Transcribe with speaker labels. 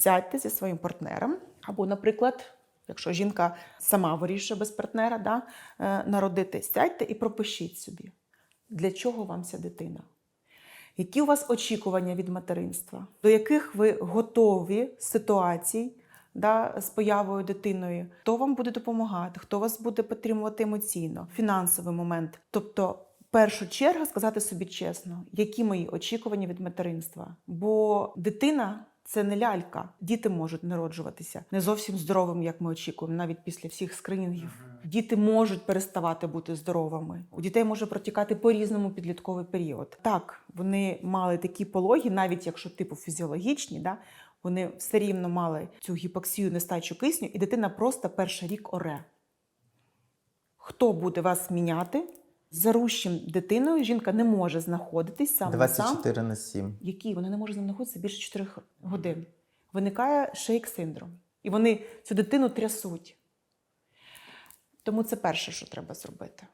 Speaker 1: Сядьте зі своїм партнером, або, наприклад, якщо жінка сама вирішує без партнера да, е, народити, сядьте і пропишіть собі, для чого вам ця дитина. Які у вас очікування від материнства? До яких ви готові ситуацій да, з появою дитиною? Хто вам буде допомагати? Хто вас буде підтримувати емоційно? Фінансовий момент. Тобто, в першу чергу сказати собі чесно, які мої очікування від материнства? Бо дитина. Це не лялька. Діти можуть народжуватися не зовсім здоровими, як ми очікуємо, навіть після всіх скринінгів. Діти можуть переставати бути здоровими. У дітей може протікати по-різному підлітковий період. Так, вони мали такі пологи, навіть якщо типу фізіологічні, да, вони все рівно мали цю гіпоксію, нестачу кисню, і дитина просто перший рік оре. Хто буде вас міняти? Зарущим дитиною жінка не може знаходитись сам на сам.
Speaker 2: 24 на 7.
Speaker 1: Які вони не з ним знаходитися більше 4 годин. Виникає шейк-синдром. І вони цю дитину трясуть. Тому це перше, що треба зробити.